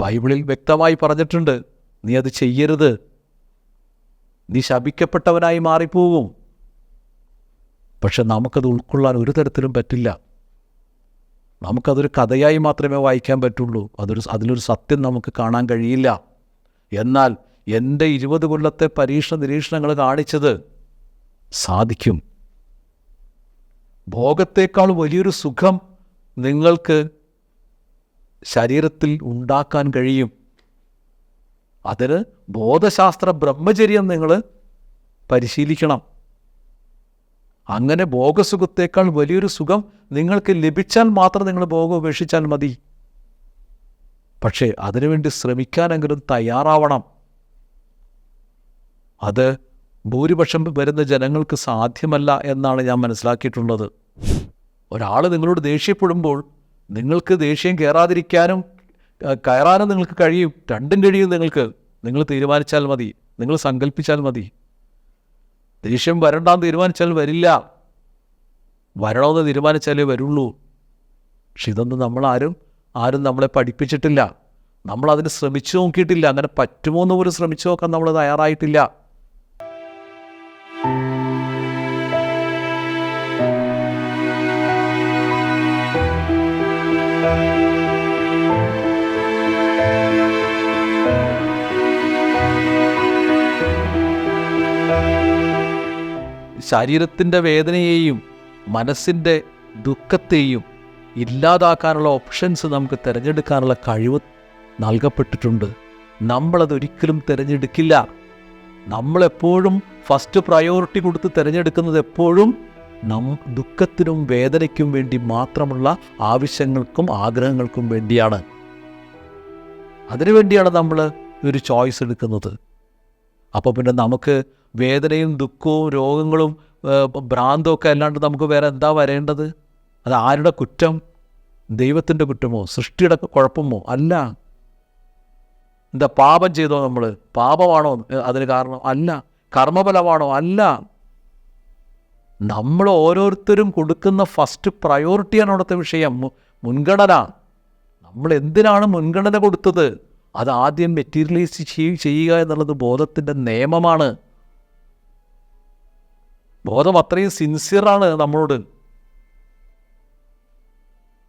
ബൈബിളിൽ വ്യക്തമായി പറഞ്ഞിട്ടുണ്ട് നീ അത് ചെയ്യരുത്. നീ ശപിക്കപ്പെട്ടവനായി മാറിപ്പോകും. പക്ഷെ നമുക്കത് ഉൾക്കൊള്ളാൻ ഒരു തരത്തിലും പറ്റില്ല. നമുക്കതൊരു കഥയായി മാത്രമേ വായിക്കാൻ പറ്റുള്ളൂ. അതൊരു അതിലൊരു സത്യം നമുക്ക് കാണാൻ കഴിയില്ല. എന്നാൽ എന്റെ ഇരുപത് കൊല്ലത്തെ പരീക്ഷണ നിരീക്ഷണങ്ങൾ കാണിച്ചത് സാധിക്കും. ഭോഗത്തേക്കാൾ വലിയൊരു സുഖം നിങ്ങൾക്ക് ശരീരത്തിൽ ഉണ്ടാക്കാൻ കഴിയും. അതിന് ബോധശാസ്ത്ര ബ്രഹ്മചര്യം നിങ്ങൾ പരിശീലിക്കണം. അങ്ങനെ ഭോഗസുഖത്തേക്കാൾ വലിയൊരു സുഖം നിങ്ങൾക്ക് ലഭിച്ചാൽ മാത്രം നിങ്ങൾ ഭോഗം ഉപേക്ഷിച്ചാൽ മതി. പക്ഷേ അതിനുവേണ്ടി ശ്രമിക്കാനെങ്കിലും തയ്യാറാവണം. അത് ഭൂരിപക്ഷം വരുന്ന ജനങ്ങൾക്ക് സാധ്യമല്ല എന്നാണ് ഞാൻ മനസ്സിലാക്കിയിട്ടുള്ളത്. ഒരാൾ നിങ്ങളോട് ദേഷ്യപ്പെടുമ്പോൾ നിങ്ങൾക്ക് ദേഷ്യം കയറാതിരിക്കാനും കയറാനും നിങ്ങൾക്ക് കഴിയും. രണ്ടും കഴിയും നിങ്ങൾക്ക്. നിങ്ങൾ തീരുമാനിച്ചാൽ മതി. നിങ്ങൾ സങ്കല്പിച്ചാൽ മതി. ദേഷ്യം വരണ്ടാന്ന് തീരുമാനിച്ചാൽ വരില്ല. വരണമെന്ന് തീരുമാനിച്ചാലേ വരുള്ളൂ. പക്ഷെ ഇതൊന്നും നമ്മളാരും ആരും നമ്മളെ പഠിപ്പിച്ചിട്ടില്ല. നമ്മളതിന് ശ്രമിച്ചു നോക്കിയിട്ടില്ല. അങ്ങനെ പറ്റുമോ എന്ന് പോലും ശ്രമിച്ചു നോക്കാൻ നമ്മൾ തയ്യാറായിട്ടില്ല. ശരീരത്തിന്റെ വേദനയെയും മനസ്സിന്റെ ദുഃഖത്തെയും ഇല്ലാതാക്കാനുള്ള ഓപ്ഷൻസ് നമുക്ക് തിരഞ്ഞെടുക്കാനുള്ള കഴിവ് നൽകപ്പെട്ടിട്ടുണ്ട്. നമ്മളതൊരിക്കലും തിരഞ്ഞെടുക്കില്ല. നമ്മളെപ്പോഴും ഫസ്റ്റ് പ്രയോറിറ്റി കൊടുത്ത് തിരഞ്ഞെടുക്കുന്നത് എപ്പോഴും നം ദുഃഖത്തിനും വേദനയ്ക്കും വേണ്ടി മാത്രമുള്ള ആവശ്യങ്ങൾക്കും ആഗ്രഹങ്ങൾക്കും വേണ്ടിയാണ്. അതിനുവേണ്ടിയാണ് നമ്മൾ ഒരു ചോയ്സ് എടുക്കുന്നത്. അപ്പോൾ പിന്നെ നമുക്ക് വേദനയും ദുഃഖവും രോഗങ്ങളും ഭ്രാന്തമൊക്കെ അല്ലാണ്ട് നമുക്ക് വേറെ എന്താ വരേണ്ടത്? അത് ആരുടെ കുറ്റം? ദൈവത്തിന്റെ കുറ്റമോ? സൃഷ്ടിയുടെ കുഴപ്പമോ? അല്ല. എന്താ പാപം ചെയ്തോ നമ്മൾ പാപമാണോ അതിന് കാരണം? അല്ല. കർമ്മഫലമാണോ? അല്ല. നമ്മൾ ഓരോരുത്തരും കൊടുക്കുന്ന ഫസ്റ്റ് പ്രയോറിറ്റിയാണ് അവിടുത്തെ വിഷയം. മുൻഗണന. നമ്മൾ എന്തിനാണ് മുൻഗണന കൊടുത്തത്? അത് ആദ്യം മെറ്റീരിയലൈസ് ചെയ്യുക എന്നുള്ളത് ബോധത്തിന്റെ നിയമമാണ്. ബോധം അത്രയും സിൻസിയറാണ് നമ്മളോട്.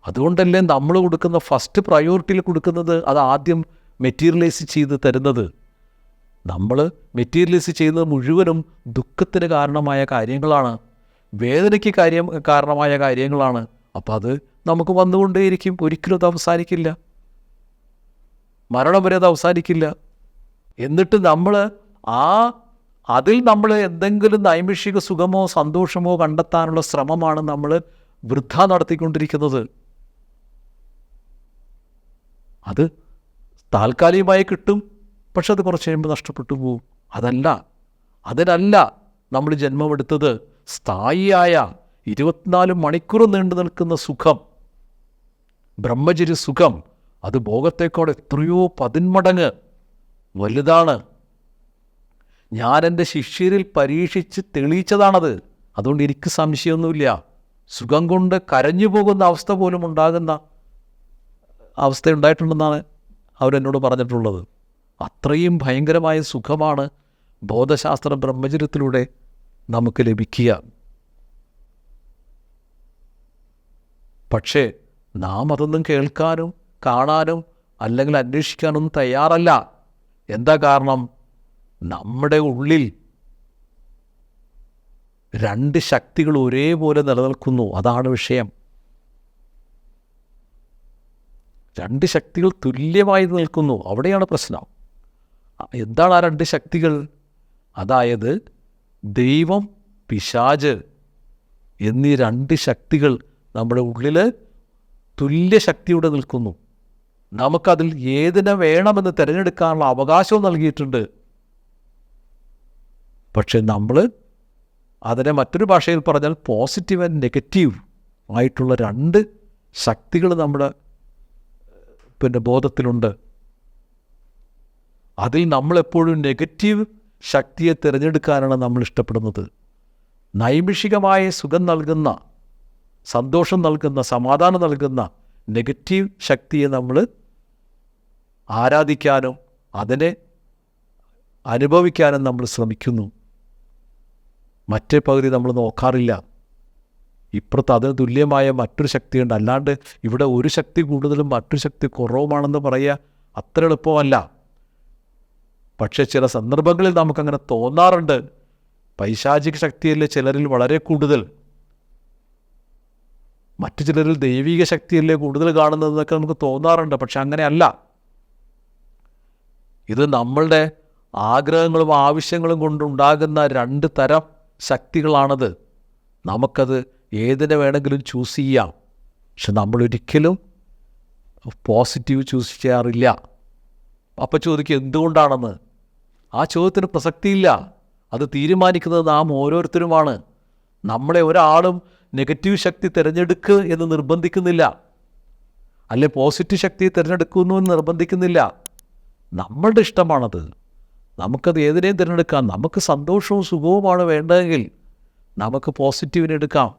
അതുകൊണ്ടല്ലേ നമ്മൾ കൊടുക്കുന്ന ഫസ്റ്റ് പ്രയോറിറ്റിയിൽ കൊടുക്കുന്നത് അത് ആദ്യം മെറ്റീരിയലൈസ് ചെയ്ത് തരുന്നത്. നമ്മൾ മെറ്റീരിയലൈസ് ചെയ്യുന്നത് മുഴുവനും ദുഃഖത്തിന് കാരണമായ കാര്യങ്ങളാണ്. വേദനയ്ക്ക് കാര്യം കാരണമായ കാര്യങ്ങളാണ്. അപ്പോൾ അത് നമുക്ക് വന്നുകൊണ്ടേയിരിക്കും. ഒരിക്കലും അത് അവസാനിക്കില്ല. മരണം വരെ അത് അവസാനിക്കില്ല. എന്നിട്ട് നമ്മൾ ആ അതിൽ നമ്മൾ എന്തെങ്കിലും നൈമിഷിക സുഖമോ സന്തോഷമോ കണ്ടെത്താനുള്ള ശ്രമമാണ് നമ്മൾ വൃദ്ധ നടത്തിക്കൊണ്ടിരിക്കുന്നത്. അത് താൽക്കാലികമായി കിട്ടും പക്ഷെ അത് കുറച്ച് കഴിയുമ്പോൾ നഷ്ടപ്പെട്ടു പോവും അതല്ല അതിനല്ല നമ്മൾ ജന്മമെടുത്തത്. സ്ഥായിയായ ഇരുപത്തിനാല് മണിക്കൂർ നീണ്ടു നിൽക്കുന്ന സുഖം ബ്രഹ്മചര്യ സുഖം അത് ഭോഗത്തേക്കാൾ എത്രയോ പതിന്മടങ്ങ് വലുതാണ്. ഞാൻ എന്റെ ശിഷ്യരിൽ പരീക്ഷിച്ച് തെളിയിച്ചതാണത്. അതുകൊണ്ട് എനിക്ക് സംശയമൊന്നുമില്ല. സുഖം കൊണ്ട് കരഞ്ഞു പോകുന്ന അവസ്ഥ പോലും ഉണ്ടാകുന്ന അവസ്ഥ ഉണ്ടായിട്ടുണ്ടെന്നാണ് അവരെന്നോട് പറഞ്ഞിട്ടുള്ളത്. അത്രയും ഭയങ്കരമായ സുഖമാണ് ബോധശാസ്ത്ര ബ്രഹ്മചര്യത്തിലൂടെ നമുക്ക് ലഭിക്കുക. പക്ഷേ നാം അതൊന്നും കേൾക്കാനും കാണാനും അല്ലെങ്കിൽ അന്വേഷിക്കാനൊന്നും തയ്യാറല്ല. എന്താ കാരണം? നമ്മുടെ ഉള്ളിൽ രണ്ട് ശക്തികൾ ഒരേപോലെ നിലനിൽക്കുന്നു. അതാണ് വിഷയം. രണ്ട് ശക്തികൾ തുല്യമായി നിൽക്കുന്നു. അവിടെയാണ് പ്രശ്നം. എന്താണ് ആ രണ്ട് ശക്തികൾ? അതായത് ദൈവം പിശാജ് എന്നീ രണ്ട് ശക്തികൾ നമ്മുടെ ഉള്ളിൽ തുല്യ ശക്തിയോടെ നിൽക്കുന്നു. നമുക്കതിൽ ഏതിനെ വേണമെന്ന് തിരഞ്ഞെടുക്കാനുള്ള അവകാശവും നൽകിയിട്ടുണ്ട്. പക്ഷെ നമ്മൾ അതിനെ മറ്റൊരു ഭാഷയിൽ പറഞ്ഞാൽ പോസിറ്റീവ് ആൻഡ് നെഗറ്റീവ് ആയിട്ടുള്ള രണ്ട് ശക്തികൾ നമ്മുടെ പിന്നെ ബോധത്തിലുണ്ട്. അതിൽ നമ്മളെപ്പോഴും നെഗറ്റീവ് ശക്തിയെ തിരഞ്ഞെടുക്കാനാണ് നമ്മൾ ഇഷ്ടപ്പെടുന്നത്. നൈമിഷികമായ സുഖം നൽകുന്ന സന്തോഷം നൽകുന്ന സമാധാനം നൽകുന്ന നെഗറ്റീവ് ശക്തിയെ നമ്മൾ ആരാധിക്കാനും അതിനെ അനുഭവിക്കാനും നമ്മൾ ശ്രമിക്കുന്നു. മറ്റേ പകുതി നമ്മൾ നോക്കാറില്ല. ഇപ്പുറത്ത് അതിന് തുല്യമായ മറ്റൊരു ശക്തിയുണ്ട്. അല്ലാണ്ട് ഇവിടെ ഒരു ശക്തി കൂടുതലും മറ്റൊരു ശക്തി കുറവുമാണെന്ന് പറയുക അത്ര എളുപ്പമല്ല. പക്ഷേ ചില സന്ദർഭങ്ങളിൽ നമുക്കങ്ങനെ തോന്നാറുണ്ട്. പൈശാചിക ശക്തിയല്ലേ ചിലരിൽ വളരെ കൂടുതൽ. മറ്റു ചിലരിൽ ദൈവിക ശക്തിയല്ലേ കൂടുതൽ കാണുന്നതെന്നൊക്കെ നമുക്ക് തോന്നാറുണ്ട്. പക്ഷെ അങ്ങനെയല്ല. ഇത് നമ്മളുടെ ആഗ്രഹങ്ങളും ആവശ്യങ്ങളും കൊണ്ടുണ്ടാകുന്ന രണ്ട് തരം ശക്തികളാണത്. നമുക്കത് ഏതിനെ വേണമെങ്കിലും ചൂസ് ചെയ്യാം. പക്ഷെ നമ്മളൊരിക്കലും പോസിറ്റീവ് ചൂസ് ചെയ്യാറില്ല. അപ്പം ചോദിക്കുക എന്തുകൊണ്ടാണെന്ന്? ആ ചോദ്യത്തിന് പ്രസക്തിയില്ല. അത് തീരുമാനിക്കുന്നത് നാം ഓരോരുത്തരുമാണ്. നമ്മളെ ഒരാളും നെഗറ്റീവ് ശക്തി തിരഞ്ഞെടുക്കുക എന്ന് നിർബന്ധിക്കുന്നില്ല. അല്ലെ പോസിറ്റീവ് ശക്തി തിരഞ്ഞെടുക്കുന്നു എന്ന് നിർബന്ധിക്കുന്നില്ല. നമ്മളുടെ ഇഷ്ടമാണത്. നമുക്കത് ഏതിനേയും തിരഞ്ഞെടുക്കാം? നമുക്ക് സന്തോഷവും സുഖവുമാണ് വേണ്ടതെങ്കിൽ നമുക്ക് പോസിറ്റീവിനെ എടുക്കാം.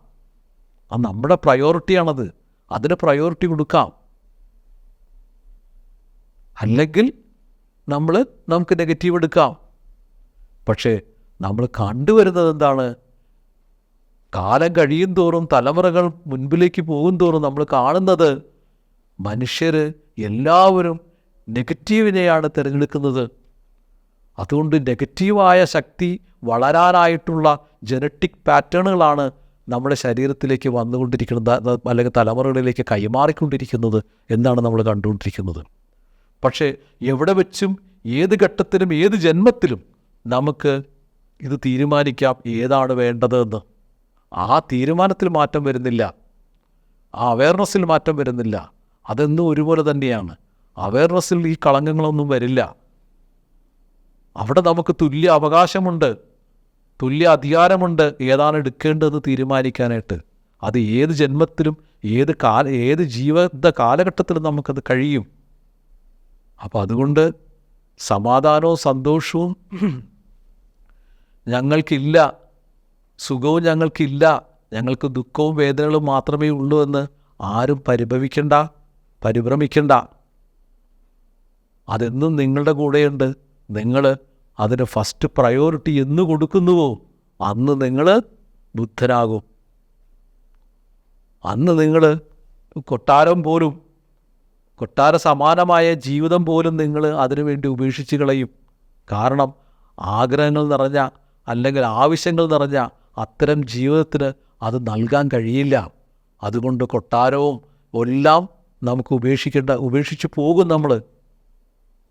അത് നമ്മുടെ പ്രയോറിറ്റിയാണത്. അതിന് പ്രയോറിറ്റി കൊടുക്കാം. അല്ലെങ്കിൽ നമ്മൾ നമുക്ക് നെഗറ്റീവ് എടുക്കാം. പക്ഷേ നമ്മൾ കണ്ടുവരുന്നത് എന്താണ്? കാലം കഴിയും തോറും തലമുറകൾ മുൻപിലേക്ക് പോകും തോറും നമ്മൾ കാണുന്നത് മനുഷ്യർ എല്ലാവരും നെഗറ്റീവിനെയാണ് തിരഞ്ഞെടുക്കുന്നത്. അതുകൊണ്ട് നെഗറ്റീവായ ശക്തി വളരാനായിട്ടുള്ള ജനറ്റിക് പാറ്റേണുകളാണ് നമ്മുടെ ശരീരത്തിലേക്ക് വന്നുകൊണ്ടിരിക്കുന്നത് അല്ലെങ്കിൽ തലമുറകളിലേക്ക് കൈമാറിക്കൊണ്ടിരിക്കുന്നത് എന്നാണ് നമ്മൾ കണ്ടുകൊണ്ടിരിക്കുന്നത്. പക്ഷേ എവിടെ വെച്ചും ഏത് ഘട്ടത്തിലും ഏത് ജന്മത്തിലും നമുക്ക് ഇത് തീരുമാനിക്കാം ഏതാണ് വേണ്ടതെന്ന്. ആ തീരുമാനത്തിൽ മാറ്റം വരുന്നില്ല. ആ അവയർനെസ്സിൽ മാറ്റം വരുന്നില്ല. അതെന്നും ഒരുപോലെ തന്നെയാണ്. അവയർനെസ്സിൽ ഈ കളങ്കങ്ങളൊന്നും വരില്ല. അവിടെ നമുക്ക് തുല്യ അവകാശമുണ്ട് തുല്യ അധികാരമുണ്ട്. ഏതാണ് എടുക്കേണ്ടതെന്ന് തീരുമാനിക്കാനായിട്ട്? അത് ഏത് ജന്മത്തിലും ഏത് കാല ഏത് ജീവിത കാലഘട്ടത്തിലും നമുക്കത് കഴിയും. അപ്പോൾ അതുകൊണ്ട് സമാധാനവും സന്തോഷവും ഞങ്ങൾക്കില്ല സുഖവും ഞങ്ങൾക്കില്ല ഞങ്ങൾക്ക് ദുഃഖവും വേദനകളും മാത്രമേ ഉള്ളൂ എന്ന് ആരും പരിഭവിക്കണ്ട പരിഭ്രമിക്കണ്ട. അതെന്നും നിങ്ങളുടെ കൂടെയുണ്ട്. നിങ്ങൾ അതിന് ഫസ്റ്റ് പ്രയോറിറ്റി എന്ന് കൊടുക്കുന്നുവോ? അന്ന് നിങ്ങൾ ബുദ്ധനാകും അന്ന് നിങ്ങൾ കൊട്ടാരം പോലും കൊട്ടാര സമാനമായ ജീവിതം പോലും നിങ്ങൾ അതിനുവേണ്ടി ഉപേക്ഷിച്ച് കളയും. കാരണം ആഗ്രഹങ്ങൾ നിറഞ്ഞ അല്ലെങ്കിൽ ആവശ്യങ്ങൾ നിറഞ്ഞ അത്തരം ജീവിതത്തിന് അത് നൽകാൻ കഴിയില്ല. അതുകൊണ്ട് കൊട്ടാരവും എല്ലാം നമുക്ക് ഉപേക്ഷിക്കേണ്ട ഉപേക്ഷിച്ച് പോകും നമ്മൾ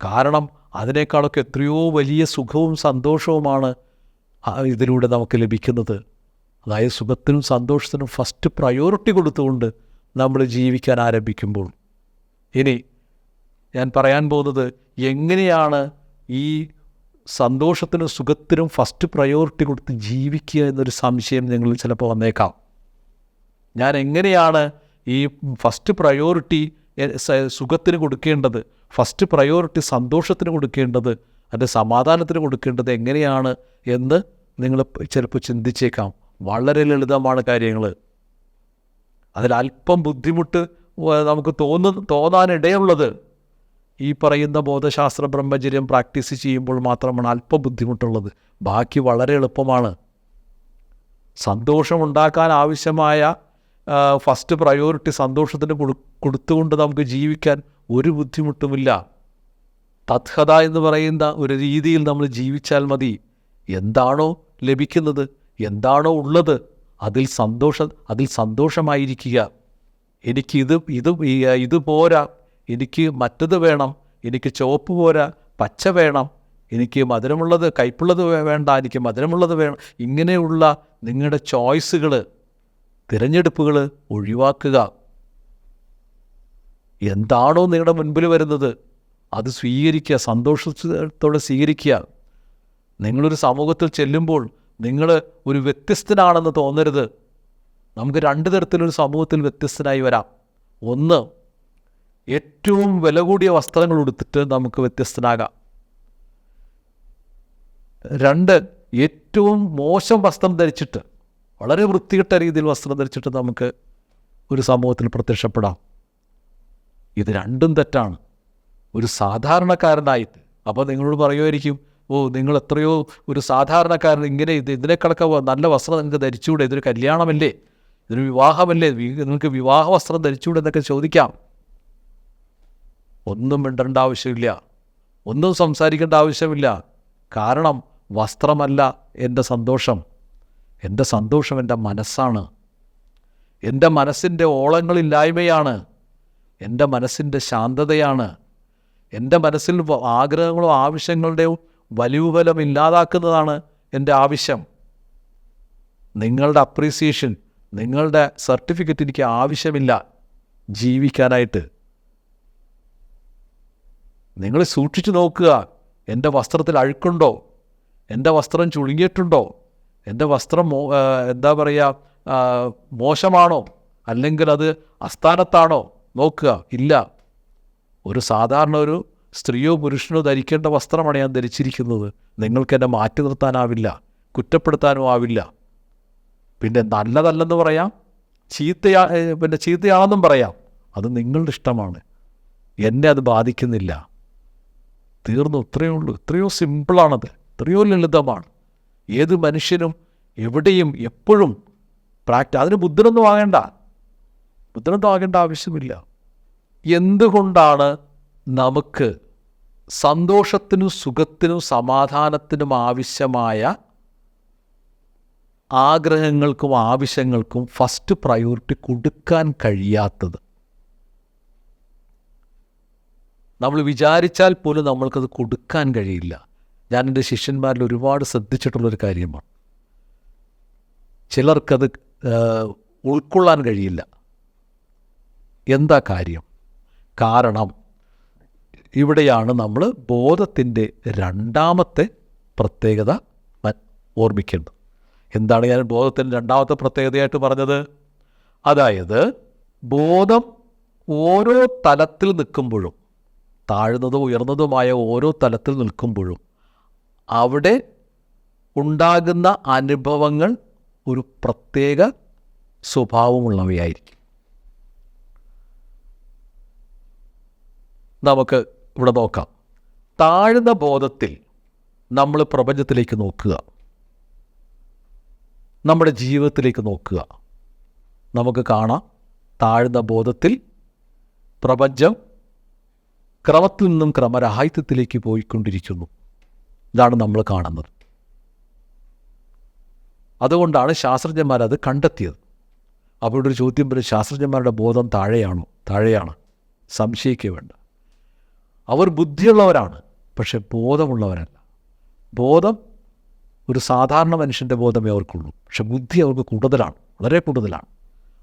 കാരണം അതിനേക്കാളൊക്കെ എത്രയോ വലിയ സുഖവും സന്തോഷവുമാണ് ഇതിലൂടെ നമുക്ക് ലഭിക്കുന്നത്. അതായത് സുഖത്തിനും സന്തോഷത്തിനും ഫസ്റ്റ് പ്രയോറിറ്റി കൊടുത്തുകൊണ്ട് നമ്മൾ ജീവിക്കാൻ ആരംഭിക്കുമ്പോൾ. ഇനി ഞാൻ പറയാൻ പോകുന്നത് എങ്ങനെയാണ് ഈ സന്തോഷത്തിനും സുഖത്തിനും ഫസ്റ്റ് പ്രയോറിറ്റി കൊടുത്ത് ജീവിക്കുക എന്നൊരു സംശയം നിങ്ങളിൽ ചിലപ്പോൾ വന്നേക്കാം. ഞാൻ എങ്ങനെയാണ് ഈ ഫസ്റ്റ് പ്രയോറിറ്റി സുഖത്തിന് കൊടുക്കേണ്ടത് ഫസ്റ്റ് പ്രയോറിറ്റി സന്തോഷത്തിന് കൊടുക്കേണ്ടത് അതിന്റെ സമാധാനത്തിന് കൊടുക്കേണ്ടത് എങ്ങനെയാണ് എന്ന് നിങ്ങൾ ചിലപ്പോൾ ചിന്തിച്ചേക്കാം. വളരെ ലളിതമാണ് കാര്യങ്ങൾ. അതിൽ അല്പം ബുദ്ധിമുട്ട് നമുക്ക് തോന്നു തോന്നാനിടയുള്ളത്. ഈ പറയുന്ന ബോധശാസ്ത്ര ബ്രഹ്മചര്യം പ്രാക്ടീസ് ചെയ്യുമ്പോൾ മാത്രമാണ് അല്പം ബുദ്ധിമുട്ടുള്ളത്. ബാക്കി വളരെ എളുപ്പമാണ്. സന്തോഷമുണ്ടാക്കാൻ ആവശ്യമായ ഫസ്റ്റ് പ്രയോറിറ്റി സന്തോഷത്തിന് കൊടു കൊടുത്തുകൊണ്ട് നമുക്ക് ജീവിക്കാൻ ഒരു ബുദ്ധിമുട്ടുമില്ല. തത്ഹത എന്ന് പറയുന്ന ഒരു രീതിയിൽ നമ്മൾ ജീവിച്ചാൽ മതി. എന്താണോ ലഭിക്കുന്നത് എന്താണോ ഉള്ളത് അതിൽ സന്തോഷം അതിൽ സന്തോഷമായിരിക്കുക. എനിക്ക് ഇത് ഇത് ഇത് പോരാ. എനിക്ക് മറ്റത് വേണം. എനിക്ക് ചുവപ്പ് പോരാ. പച്ച വേണം. എനിക്ക് മധുരമുള്ളത് കയ്പുള്ളത് വേണ്ട. എനിക്ക് മധുരമുള്ളത് വേണം. ഇങ്ങനെയുള്ള നിങ്ങളുടെ ചോയ്സുകൾ തിരഞ്ഞെടുപ്പുകൾ ഒഴിവാക്കുക. എന്താണോ നിങ്ങളുടെ മുൻപിൽ വരുന്നത് അത് സ്വീകരിക്കുക സന്തോഷത്തോടെ സ്വീകരിക്കുക. നിങ്ങളൊരു സമൂഹത്തിൽ ചെല്ലുമ്പോൾ നിങ്ങൾ ഒരു വ്യത്യസ്തനാണെന്ന് തോന്നരുത്. നമുക്ക് രണ്ട് തരത്തിലൊരു സമൂഹത്തിൽ വ്യത്യസ്തനായി വരാം. ഒന്ന് ഏറ്റവും വില കൂടിയ വസ്ത്രങ്ങൾ ഉടുത്തിട്ട് നമുക്ക് വ്യത്യസ്തനാകാം. രണ്ട് ഏറ്റവും മോശം വസ്ത്രം ധരിച്ചിട്ട് വളരെ വൃത്തികെട്ട രീതിയിൽ വസ്ത്രം ധരിച്ചിട്ട് നമുക്ക് ഒരു സമൂഹത്തിൽ പ്രത്യക്ഷപ്പെടാം. ഇത് രണ്ടും തെറ്റാണ്. ഒരു സാധാരണക്കാരനായിട്ട് അപ്പോൾ നിങ്ങളോട് പറയുമായിരിക്കും ഓ നിങ്ങൾ എത്രയോ ഒരു സാധാരണക്കാരൻ ഇങ്ങനെ ഇത് ഇതിനെ നല്ല വസ്ത്രം നിങ്ങൾക്ക് ധരിച്ചുകൂടെ? ഇതൊരു കല്യാണമല്ലേ? ഇതൊരു വിവാഹമല്ലേ? നിങ്ങൾക്ക് വിവാഹ വസ്ത്രം ധരിച്ചുകൂടെ എന്നൊക്കെ ചോദിക്കാം. ഒന്നും മിണ്ടേണ്ട ആവശ്യമില്ല. ഒന്നും സംസാരിക്കേണ്ട ആവശ്യമില്ല. കാരണം വസ്ത്രമല്ല എന്റെ സന്തോഷം. എന്റെ സന്തോഷം എന്റെ മനസ്സാണ്. എന്റെ മനസ്സിന്റെ ഓളങ്ങളില്ലായ്മയാണ്. എന്റെ മനസ്സിന്റെ ശാന്തതയാണ്. എന്റെ മനസ്സിൽ ആഗ്രഹങ്ങളോ ആവശ്യങ്ങളുടെയോ വലിയ ബലം ഇല്ലാതാക്കുന്നതാണ് എന്റെ ആവശ്യം. നിങ്ങളുടെ അപ്രീസിയേഷൻ നിങ്ങളുടെ സർട്ടിഫിക്കറ്റ് എനിക്ക് ആവശ്യമില്ല ജീവിക്കാനായിട്ട്. നിങ്ങൾ സൂക്ഷിച്ചു നോക്കുക എന്റെ വസ്ത്രത്തിൽ അഴുക്കുണ്ടോ? എന്റെ വസ്ത്രം ചുളുങ്ങിയിട്ടുണ്ടോ? എന്റെ വസ്ത്രം എന്താ പറയുക മോശമാണോ? അല്ലെങ്കിൽ അത് അസ്ഥാനത്താണോ? നോക്കുക ഇല്ല. ഒരു സാധാരണ ഒരു സ്ത്രീയോ പുരുഷനോ ധരിക്കേണ്ട വസ്ത്രമാണ് ഞാൻ ധരിച്ചിരിക്കുന്നത്. നിങ്ങൾക്ക് എന്നെ മാറ്റി നിർത്താനാവില്ല കുറ്റപ്പെടുത്താനും ആവില്ല. പിന്നെ നല്ലതല്ലെന്ന് പറയാം ചീത്തയാ പിന്നെ ചീത്തയാണെന്നും പറയാം. അത് നിങ്ങളുടെ ഇഷ്ടമാണ്. എന്നെ അത് ബാധിക്കുന്നില്ല. തീർന്നു ഇത്രയേ ഉള്ളൂ. ഇത്രയോ സിമ്പിളാണത്. ഇത്രയോ ലളിതമാണ്. ഏത് മനുഷ്യനും എവിടെയും എപ്പോഴും പ്രാക്ടി അതിന് ബുദ്ധനൊന്നും ആകേണ്ട. ആകേണ്ട ആവശ്യമില്ല. എന്തുകൊണ്ടാണ് നമുക്ക് സന്തോഷത്തിനും സുഖത്തിനും സമാധാനത്തിനും ആവശ്യമായ ആഗ്രഹങ്ങൾക്കും ആവശ്യങ്ങൾക്കും ഫസ്റ്റ് പ്രയോറിറ്റി കൊടുക്കാൻ കഴിയാത്തത്? നമ്മൾ വിചാരിച്ചാൽ പോലും നമ്മൾക്കത് കൊടുക്കാൻ കഴിയില്ല. ഞാൻ എന്റെ ശിഷ്യന്മാരിൽ ഒരുപാട് ശ്രദ്ധിച്ചിട്ടുള്ളൊരു കാര്യമാണ്. ചിലർക്കത് ഉൾക്കൊള്ളാൻ കഴിയില്ല. എന്താ കാര്യം? കാരണം ഇവിടെയാണ് നമ്മൾ ബോധത്തിന്റെ രണ്ടാമത്തെ പ്രത്യേകത ഓർമ്മിക്കേണ്ടത് എന്താണ് ഞാൻ ബോധത്തിന്റെ രണ്ടാമത്തെ പ്രത്യേകതയായിട്ട് പറഞ്ഞത്? അതായത് ബോധം ഓരോ തലത്തിൽ നിൽക്കുമ്പോഴും താഴ്ന്നതും ഉയർന്നതുമായ ഓരോ തലത്തിൽ നിൽക്കുമ്പോഴും അവിടെ ഉണ്ടാകുന്ന അനുഭവങ്ങൾ ഒരു പ്രത്യേക സ്വഭാവമുള്ളവയായിരിക്കും. നമുക്ക് ഇവിടെ നോക്കാം. താഴ്ന്ന ബോധത്തിൽ നമ്മൾ പ്രപഞ്ചത്തിലേക്ക് നോക്കുക. നമ്മുടെ ജീവിതത്തിലേക്ക് നോക്കുക. നമുക്ക് കാണാം താഴ്ന്ന ബോധത്തിൽ പ്രപഞ്ചം ക്രമത്തിൽ നിന്നും ക്രമരാഹിത്യത്തിലേക്ക് പോയിക്കൊണ്ടിരിക്കുന്നു. ഇതാണ് നമ്മൾ കാണുന്നത്. അതുകൊണ്ടാണ് ശാസ്ത്രജ്ഞന്മാർ അത് കണ്ടെത്തിയത്. അപ്പോൾ ഒരു ചോദ്യം വരും ശാസ്ത്രജ്ഞന്മാരുടെ ബോധം താഴെയാണോ? താഴെയാണ്. സംശയിക്കുക വേണ്ട. അവർ ബുദ്ധിയുള്ളവരാണ് പക്ഷെ ബോധമുള്ളവരല്ല. ബോധം ഒരു സാധാരണ മനുഷ്യന്റെ ബോധമേ അവർക്കുള്ളൂ. പക്ഷെ ബുദ്ധി അവർക്ക് കൂടുതലാണ് വളരെ കൂടുതലാണ്.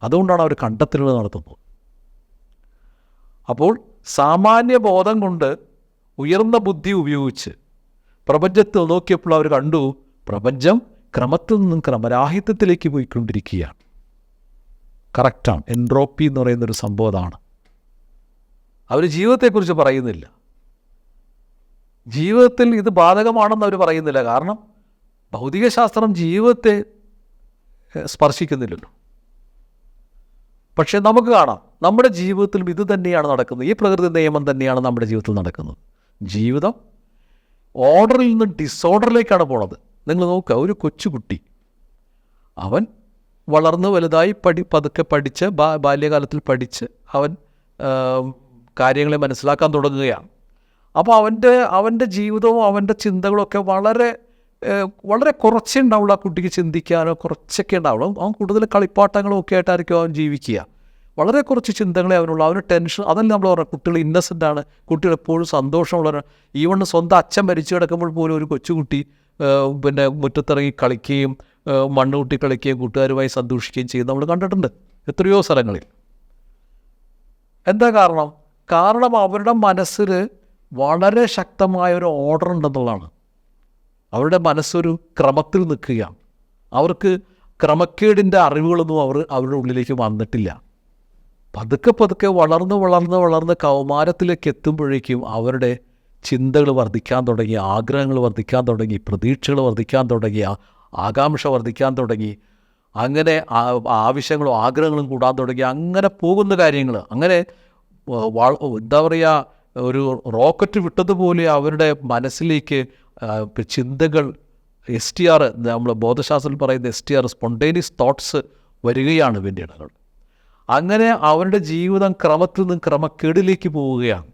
അതുകൊണ്ടാണ് അവർ കണ്ടെത്തലുകൾ നടത്തുന്നത്. അപ്പോൾ സാമാന്യ ബോധം കൊണ്ട് ഉയർന്ന ബുദ്ധി ഉപയോഗിച്ച് പ്രപഞ്ചത്തിൽ നോക്കിയപ്പോൾ അവർ കണ്ടു പ്രപഞ്ചം ക്രമത്തിൽ നിന്നും ക്രമരാഹിത്യത്തിലേക്ക് പോയിക്കൊണ്ടിരിക്കുകയാണ്. കറക്റ്റാണ്. എൻട്രോപ്പി എന്ന് പറയുന്നൊരു സംഭവം അവർ ജീവിതത്തെക്കുറിച്ച് പറയുന്നില്ല. ജീവിതത്തിൽ ഇത് ബാധകമാണെന്ന് അവർ പറയുന്നില്ല. കാരണം ഭൗതികശാസ്ത്രം ജീവിതത്തെ സ്പർശിക്കുന്നില്ലല്ലോ. പക്ഷേ നമുക്ക് കാണാം നമ്മുടെ ജീവിതത്തിലും ഇത് തന്നെയാണ് നടക്കുന്നത്. ഈ പ്രകൃതി നിയമം തന്നെയാണ് നമ്മുടെ ജീവിതത്തിൽ നടക്കുന്നത്. ജീവിതം ഓർഡറിൽ നിന്ന് ഡിസോർഡറിലേക്കാണ് പോണത്. നിങ്ങൾ നോക്കുക ഒരു കൊച്ചുകുട്ടി അവൻ വളർന്ന് വലുതായി പഠി പതുക്കെ പഠിച്ച് ബാല്യകാലത്തിൽ പഠിച്ച് അവൻ കാര്യങ്ങളെ മനസ്സിലാക്കാൻ തുടങ്ങുകയാണ്. അപ്പോൾ അവന്റെ അവന്റെ ജീവിതവും അവന്റെ ചിന്തകളൊക്കെ വളരെ വളരെ കുറച്ചേ ഉണ്ടാവുള്ളൂ ആ കുട്ടിക്ക് ചിന്തിക്കാനോ കുറച്ചൊക്കെ ഉണ്ടാവുള്ളൂ. അവൻ കൂടുതൽ കളിപ്പാട്ടങ്ങളും ഒക്കെ ആയിട്ടായിരിക്കും അവൻ ജീവിക്കുക. വളരെ കുറച്ച് ചിന്തകളെ അവനുള്ളൂ. അവന് ടെൻഷൻ അതല്ല നമ്മൾ പറഞ്ഞത്? കുട്ടികൾ ഇന്നസെന്റ് ആണ്. കുട്ടികൾ എപ്പോഴും സന്തോഷമുള്ളവരാണ്. ഈവൺ സ്വന്തം അച്ഛൻ മരിച്ചു കിടക്കുമ്പോൾ പോലും ഒരു കൊച്ചുകുട്ടി പിന്നെ മുറ്റത്തിറങ്ങി കളിക്കുകയും മണ്ണ് കൂട്ടി കളിക്കുകയും കൂട്ടുകാരുമായി സന്തോഷിക്കുകയും ചെയ്യുന്നത് നമ്മൾ കണ്ടിട്ടുണ്ട് എത്രയോ സ്ഥലങ്ങളിൽ. എന്താ കാരണം? കാരണം അവരുടെ മനസ്സിൽ വളരെ ശക്തമായ ഒരു ഓർഡർ ഉണ്ടെന്നുള്ളതാണ്. അവരുടെ മനസ്സൊരു ക്രമത്തിൽ നിൽക്കുകയാണ്. അവർക്ക് ക്രമക്കേടിന്റെ അറിവുകളൊന്നും അവർ അവരുടെ ഉള്ളിലേക്ക് വന്നിട്ടില്ല. പതുക്കെ പതുക്കെ വളർന്ന് വളർന്ന് വളർന്ന് കൗമാരത്തിലേക്ക് എത്തുമ്പോഴേക്കും അവരുടെ ചിന്തകൾ വർദ്ധിക്കാൻ തുടങ്ങി ആഗ്രഹങ്ങൾ വർദ്ധിക്കാൻ തുടങ്ങി പ്രതീക്ഷകൾ വർദ്ധിക്കാൻ തുടങ്ങി ആകാംക്ഷ വർദ്ധിക്കാൻ തുടങ്ങി. അങ്ങനെ ആവശ്യങ്ങളും ആഗ്രഹങ്ങളും കൂടാൻ തുടങ്ങി. അങ്ങനെ പോകുന്ന കാര്യങ്ങൾ അങ്ങനെ എന്താ പറയുക ഒരു റോക്കറ്റ് വിട്ടതുപോലെ അവരുടെ മനസ്സിലേക്ക് ചിന്തകൾ എസ് ടി ആർ നമ്മൾ ബോധശാസ്ത്രത്തിൽ പറയുന്ന S T R spontaneous thoughts വരികയാണ് പിന്നീട് അങ്ങനെ അവരുടെ ജീവിതം ക്രമത്തിൽ നിന്ന് ക്രമക്കേടിലേക്ക് പോവുകയാണ്.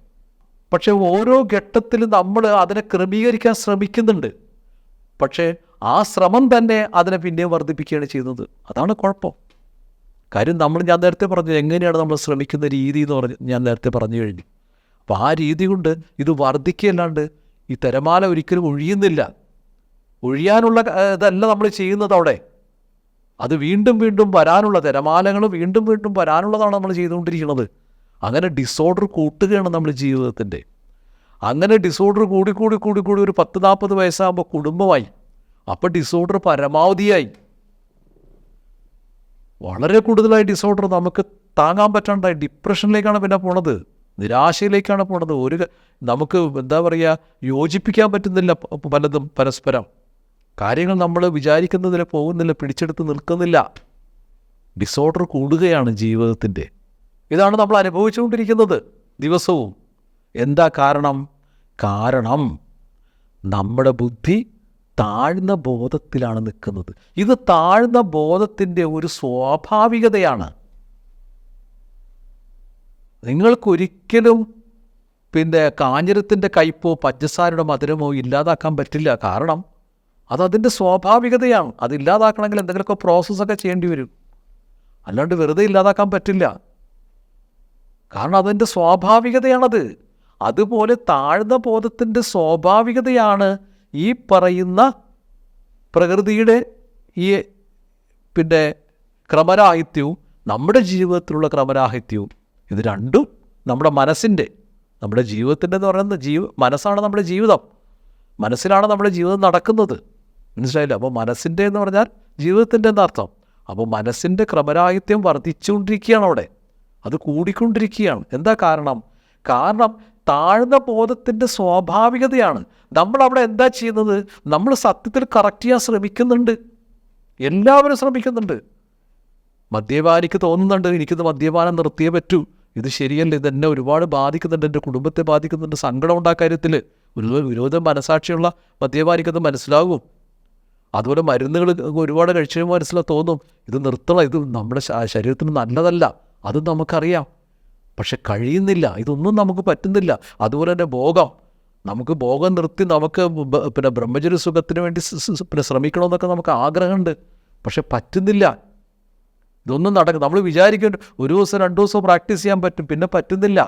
പക്ഷേ ഓരോ ഘട്ടത്തിലും നമ്മൾ അതിനെ ക്രമീകരിക്കാൻ ശ്രമിക്കുന്നുണ്ട്. പക്ഷേ ആ ശ്രമം തന്നെ അതിനെ പിന്നെയും വർദ്ധിപ്പിക്കുകയാണ് ചെയ്യുന്നത്. അതാണ് കുഴപ്പം. കാര്യം നമ്മൾ ഞാൻ നേരത്തെ പറഞ്ഞു എങ്ങനെയാണ് നമ്മൾ ശ്രമിക്കുന്ന രീതി എന്ന് പറഞ്ഞ് ഞാൻ നേരത്തെ പറഞ്ഞു കഴിഞ്ഞു. അപ്പോൾ ആ രീതി കൊണ്ട് ഇത് വർദ്ധിക്കുകയല്ലാണ്ട് ഈ തിരമാല ഒരിക്കലും ഒഴിയുന്നില്ല. ഒഴിയാനുള്ള ഇതല്ല നമ്മൾ ചെയ്യുന്നത് അവിടെ. അത് വീണ്ടും വീണ്ടും വരാനുള്ള തിരമാലകൾ വീണ്ടും വീണ്ടും വരാനുള്ളതാണ് നമ്മൾ ചെയ്തുകൊണ്ടിരിക്കുന്നത്. അങ്ങനെ ഡിസോർഡർ കൂട്ടുകയാണ് നമ്മൾ ജീവിതത്തിന്റെ. അങ്ങനെ ഡിസോർഡർ കൂടി കൂടി കൂടി കൂടി ഒരു പത്ത് നാൽപ്പത് വയസ്സാകുമ്പോൾ കുടുംബമായി. അപ്പോൾ ഡിസോർഡർ പരമാവധിയായി. വളരെ കൂടുതലായി ഡിസോർഡർ നമുക്ക് താങ്ങാൻ പറ്റാണ്ടായി. ഡിപ്രഷനിലേക്കാണ് പിന്നെ പോണത്. നിരാശയിലേക്കാണ് പോണത്. ഒരു നമുക്ക് എന്താ പറയുക യോജിപ്പിക്കാൻ പറ്റുന്നില്ല പലതും പരസ്പരം. കാര്യങ്ങൾ നമ്മൾ വിചാരിക്കുന്നതിൽ പോകുന്നില്ല പിടിച്ചെടുത്ത് നിൽക്കുന്നില്ല. ഡിസോർഡർ കൂടുകയാണ് ജീവിതത്തിന്റെ. ഇതാണ് നമ്മൾ അനുഭവിച്ചുകൊണ്ടിരിക്കുന്നത് ദിവസവും. എന്താ കാരണം? കാരണം നമ്മുടെ ബുദ്ധി താഴ്ന്ന ബോധത്തിലാണ് നിൽക്കുന്നത്. ഇത് താഴ്ന്ന ബോധത്തിന്റെ ഒരു സ്വാഭാവികതയാണ്. നിങ്ങൾക്കൊരിക്കലും പിന്നെ കാഞ്ഞിരത്തിന്റെ കയ്പോ പഞ്ചസാരയുടെ മധുരമോ ഇല്ലാതാക്കാൻ പറ്റില്ല. കാരണം അതതിന്റെ സ്വാഭാവികതയാണ്. അത് ഇല്ലാതാക്കണമെങ്കിൽ എന്തെങ്കിലുമൊക്കെ പ്രോസസ്സൊക്കെ ചെയ്യേണ്ടി വരും. അല്ലാണ്ട് വെറുതെ ഇല്ലാതാക്കാൻ പറ്റില്ല. കാരണം അതിന്റെ സ്വാഭാവികതയാണത്. അതുപോലെ താഴ്ന്ന ബോധത്തിന്റെ സ്വാഭാവികതയാണ് ഈ പറയുന്ന പ്രകൃതിയുടെ ഈ പിന്നെ ക്രമരാഹിത്യവും നമ്മുടെ ജീവിതത്തിലുള്ള ക്രമരാഹിത്യവും. ഇത് രണ്ടും നമ്മുടെ മനസ്സിന്റെ നമ്മുടെ ജീവിതത്തിന്റെ എന്ന് പറയുന്നത് ജീവ മനസ്സാണ് നമ്മുടെ ജീവിതം. മനസ്സിലാണ് നമ്മുടെ ജീവിതം നടക്കുന്നത്. മനസ്സിലായില്ല? അപ്പോൾ മനസ്സിന്റെ എന്ന് പറഞ്ഞാൽ ജീവിതത്തിന്റെ എന്നർത്ഥം അപ്പോൾ മനസ്സിന്റെ ക്രമരാഹിത്യം വർദ്ധിച്ചുകൊണ്ടിരിക്കുകയാണ് അവിടെ. അത് കൂടിക്കൊണ്ടിരിക്കുകയാണ്. എന്താ കാരണം? കാരണം താഴ്ന്ന ബോധത്തിന്റെ സ്വാഭാവികതയാണ്. നമ്മൾ അവിടെ എന്താ ചെയ്യുന്നത്? നമ്മൾ സത്യത്തിൽ കറക്റ്റ് ചെയ്യാൻ ശ്രമിക്കുന്നുണ്ട്. എല്ലാവരും ശ്രമിക്കുന്നുണ്ട്. മദ്യപാനിക്ക് തോന്നുന്നുണ്ട് എനിക്കിത് മദ്യപാനം നിർത്തിയേ പറ്റൂ. ഇത് ശരിയല്ല ഇത് എന്നെ ഒരുപാട് ബാധിക്കുന്നുണ്ട് എന്റെ കുടുംബത്തെ ബാധിക്കുന്നുണ്ട്. സങ്കടം ഉണ്ടാ കാര്യത്തിൽ ഒരു വിരോധം മനസാക്ഷിയുള്ള മദ്യപാനിക്കത് മനസ്സിലാകും. അതുപോലെ മരുന്നുകൾ ഒരുപാട് കഴിച്ചു മനസ്സിലാ തോന്നും. ഇത് നിർത്തണം ഇത് നമ്മുടെ ശരീരത്തിന് നല്ലതല്ല അത് നമുക്കറിയാം. പക്ഷെ കഴിയുന്നില്ല ഇതൊന്നും നമുക്ക് പറ്റുന്നില്ല. അതുപോലെ തന്നെ ഭോഗം. നമുക്ക് ഭോഗം നിർത്തി നമുക്ക് പിന്നെ ബ്രഹ്മചര്യ സുഖത്തിന് വേണ്ടി പിന്നെ ശ്രമിക്കണമെന്നൊക്കെ നമുക്ക് ആഗ്രഹമുണ്ട്. പക്ഷെ പറ്റുന്നില്ല. ഇതൊന്നും നടക്കും നമ്മൾ വിചാരിക്കും ഒരു ദിവസം രണ്ട് ദിവസം പ്രാക്ടീസ് ചെയ്യാൻ പറ്റും. പിന്നെ പറ്റുന്നില്ല.